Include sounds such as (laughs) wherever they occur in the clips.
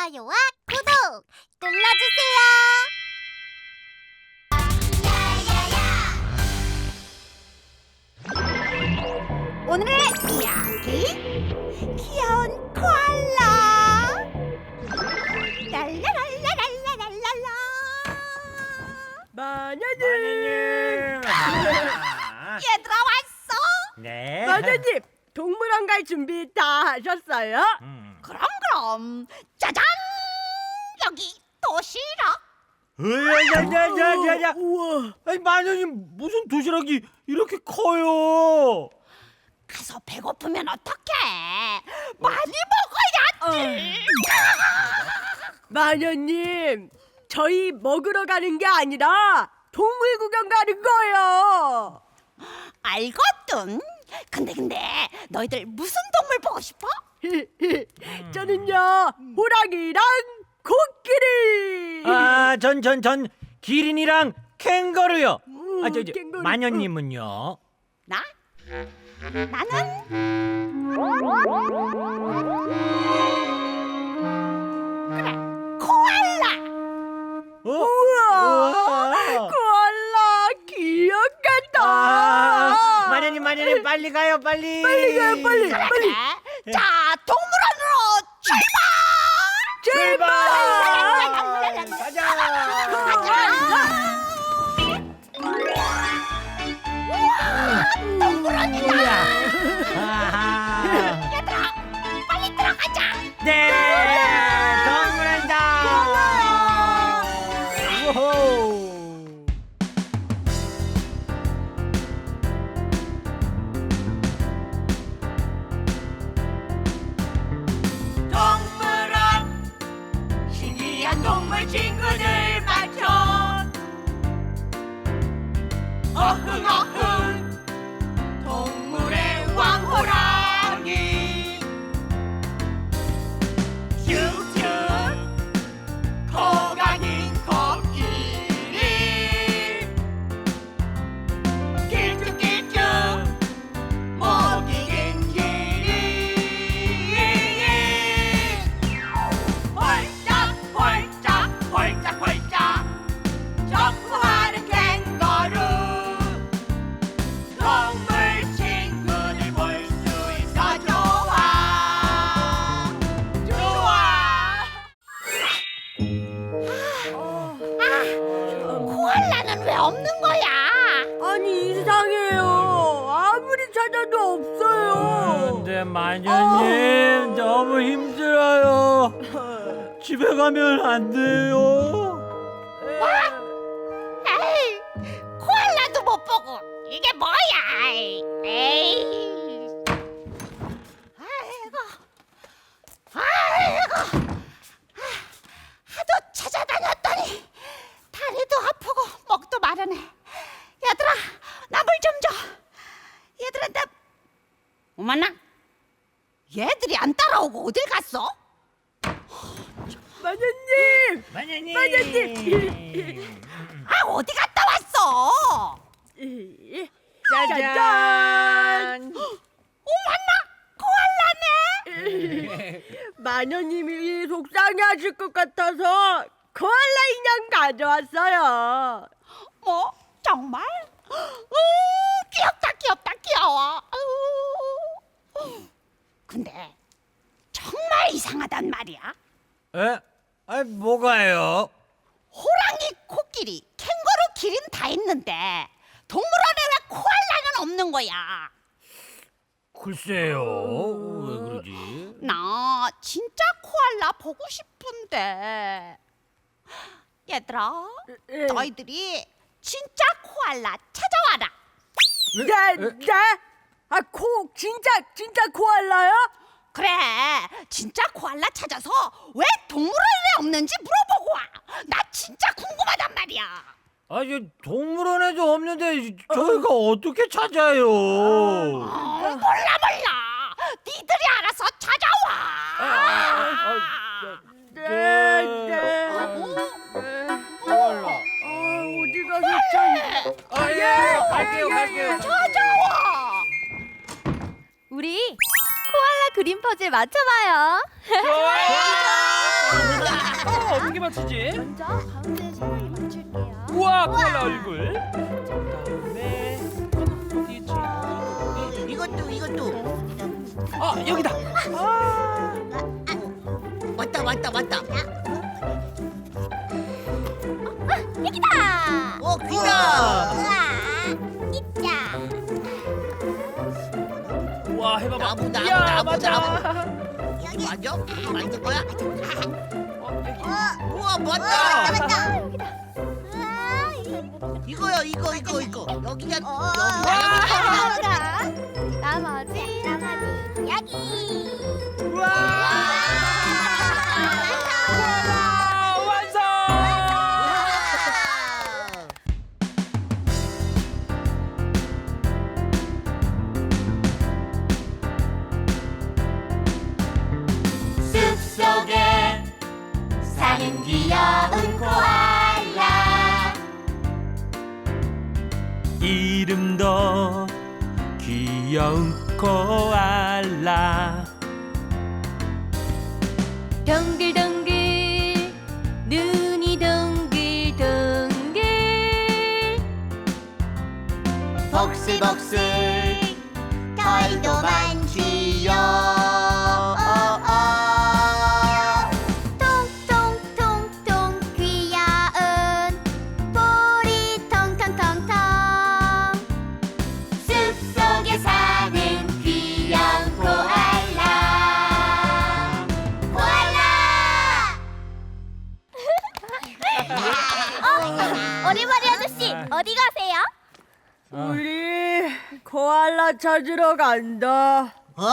좋아요와 구독 눌러주세요. 오늘의 이야기 귀여운 코알라 랄라랄라랄라랄라 마녀님! 얘들아 왔어? 네. 마녀님 동물원 갈 준비 다 하셨어요? 음. 그럼 그럼. 짜잔! 여기 도시락. 으야야야야야야! 우와. 아니 마녀님 무슨 도시락이 이렇게 커요? 가서 배고프면 어떡해? 많이 먹어야지. 마녀님 저희 먹으러 가는 게 아니라 동물 구경 가는 거예요. 알거든. 근데 근데 너희들 무슨 동물 보고 싶어? 저는요 호랑이랑 코끼리 아, 전 전 전 기린이랑 캥거루요. 음, 아, 저, 저 캥거루. 마녀님은요? 나? 나는 코알라 어? 우와 우와. 코알라 귀엽겠다 아, 마녀님 마녀님 빨리 가요 빨리. 빨리 가요 빨리 빨리 그래 자 가면 안 돼요. 마녀님. 마녀님. 마녀님. 아, 어디 갔다 왔어? 짜잔. 코알라네. (laughs) 마녀님이 속상해하실 것 같아서 코알라 인형 가져왔어요. 뭐 정말? 음, 귀엽다 귀엽다 귀여워. 아우. 근데 정말 이상하단 말이야. 에? 아 뭐가요? 호랑이, 코끼리, 캥거루, 기린 다 있는데 동물원에 왜 코알라는 없는 거야? 글쎄요. 왜 그러지? 나 진짜 코알라 보고 싶은데. 얘들아, 예. 너희들이 진짜 코알라 찾아와라. 네, 네. 아, 코 진짜 진짜 코알라요? 그래 진짜 코알라 찾아서 왜 동물원에 없는지 물어보고 와 나 진짜 궁금하단 말이야 아니 동물원에도 없는데 저희가 어 떻게 찾아요? 어, 몰라 몰라 니들이 알아서 찾아와 네, 네. 어? 코알라. 아, 어디 가셨죠? 아, 예, 갈게요, 갈게요. 찾아와 우리 코알라 그림 퍼즐 맞춰봐요. 좋아요. 어떻게 맞추지? 먼저 가운데 신랑이 맞출게요. 우와 코알라 얼굴. 그다음에 어디 있지? 이것도 이것도 아 여기다. 아. 왔다 왔다 왔다. 여기다. 어 귀다. 우와. 맞아. 여기. 맞아? 맞는 거야? 어, 여기. 우와 맞다. 맞다 맞다. 우와. 이거 이거요 이거 이거 이거 여기가 어. 여기가. 귀여운 코알라. 동글동글 눈이 동글동글 복슬복슬 털도 많지요 찾으러 간다. 어?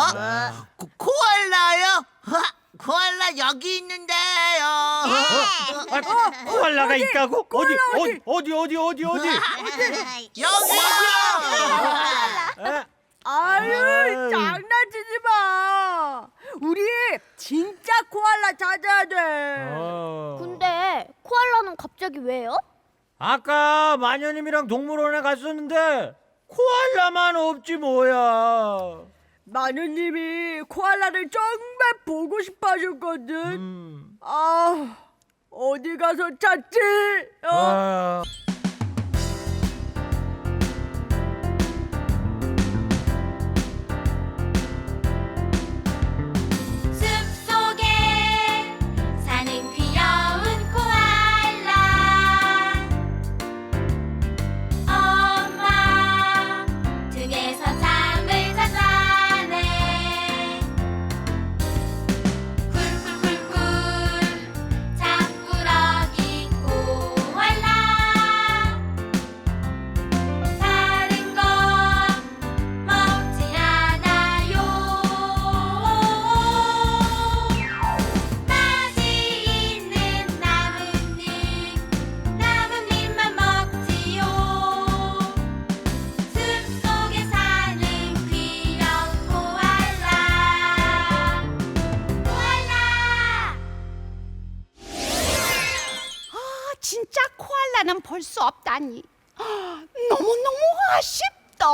코, 코알라요? 하, 코알라 여기 있는데요. 아, 코알라가 있다고? 어디 어디 어디 어디 어디 어디? (laughs) 여기요. 에? 아유, 아유. 장난치지 마. 우리 진짜 코알라 찾아야 돼. 어. 근데 코알라는 갑자기 왜요? 아까 마녀님이랑 동물원에 갔었는데 코알라만 없지 뭐야. 마누님이 코알라를 정말 보고 싶어 하셨거든. 음. 아, 어디 가서 찾지? 어? 아. 코알라는 볼 수 없다니. (gasps) 너무너무 아쉽다.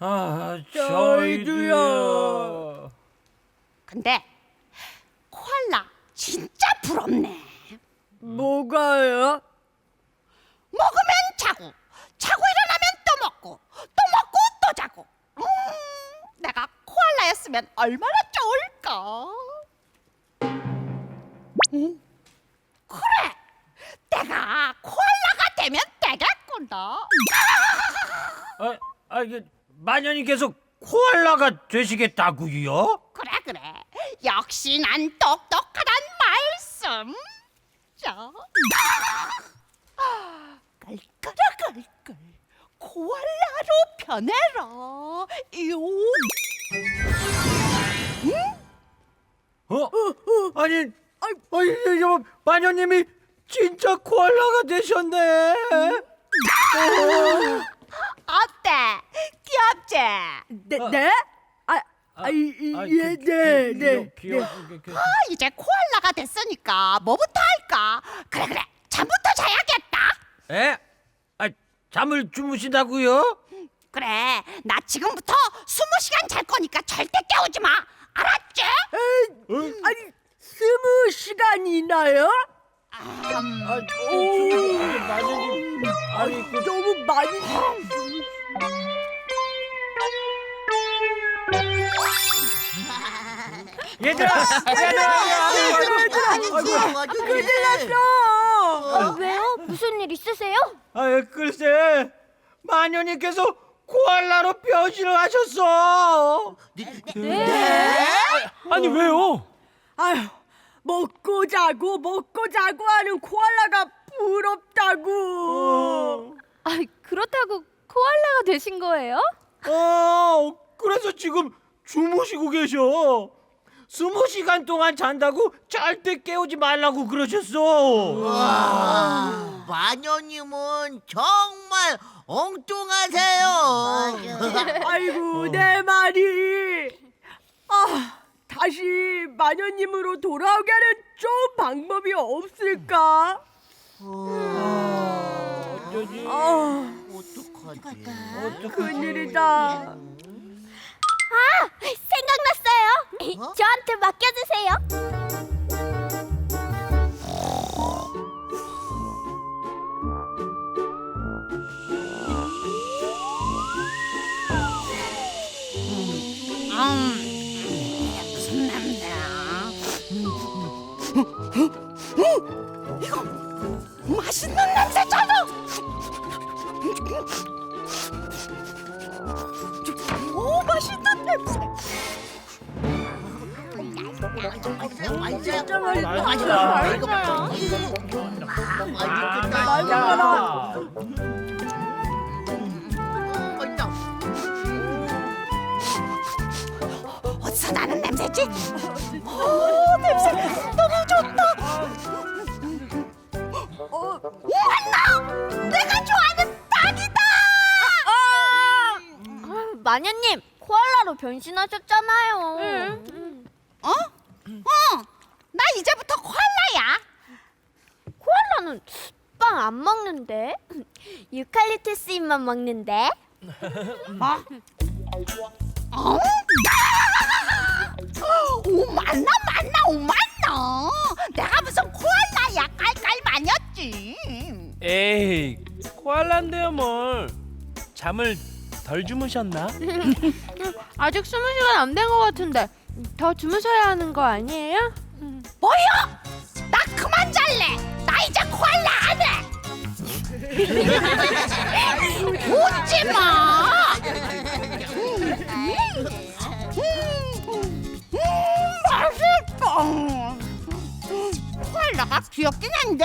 아, 저희도요. 근데 코알라 진짜 부럽네. 뭐가요? 먹으면 자고, 자고 일어나면 또 먹고, 또 먹고 또 자고. 음, 내가 코알라였으면 얼마나 좋을까. 음, 그래, 내가 코알라가 되면 되겠구나. 아, 아 이게 마녀님께서 코알라가 되시겠다고요? 그래 그래, 역시 난 똑똑하단 말씀. 자, 끌끌끌끌 코알라로 변해라. 요. 어? 아니, 아니, 뭐 마녀님이 진짜 코알라가 되셨네. 어때? 귀엽지? 네, 어. 네? 아, 아, 이, 이, 예, 네, 네, 네. 아, 이제 코알라가 됐으니까 뭐부터 할까? 그래 그래, 잠부터 자야겠다. 에? 아, 잠을 주무신다고요? 그래, 나 지금부터 20시간 잘 거니까 절대 깨우지 마. 알았지? 어? 아니, 스무 시간 많이 있나요? 아, 오. 아니, 그 너무 많이 얘들아, 얘들아, 큰일 났어. 아, 왜요? 무슨 일 있으세요? 아, 글쎄, 마녀님께서 코알라로 변신을 하셨어. 네? 아니 왜요? 아휴 먹고 자고 먹고 자고 하는 코알라가 부럽다고. 아, 그렇다고 코알라가 되신 거예요? 어, 그래서 지금 주무시고 계셔. 스무 시간 동안 잔다고 절대 깨우지 말라고 그러셨어. 와, 마녀님은 정말 엉뚱하세요. 아이고 내 말이. 아 다시 마녀님으로 돌아오게 하는 좋은 방법이 없을까? 어쩌지? 아 어떡하지? 큰일이다. 생각났어요. 어? 저한테 맡겨주세요. 무 맛있어라. 맛있다. 어디서 나는 냄새지? 오 냄새 너무 좋다. 어, 우와 내가 좋아하는 닭이다. 아, 마녀님, 코알라로 변신하셨잖아요. 어? 어. 나 이제부터 콜라야. 코알라는 빵 안 먹는데? (clears throat) 유칼립투스 잎만 먹는데? 뭐? 어? 오 맞나 맞나 오 맞나 내가 무슨 코알라야 깔깔 마녔지 에이, 코알라인데요 뭘? 잠을 덜 주무셨나? (laughs) 아직 스무 시간 안 된 것 같은데 더 주무셔야 하는 거 아니에요? 웃지 마 음, 맛있어 코알라가 귀엽긴 한데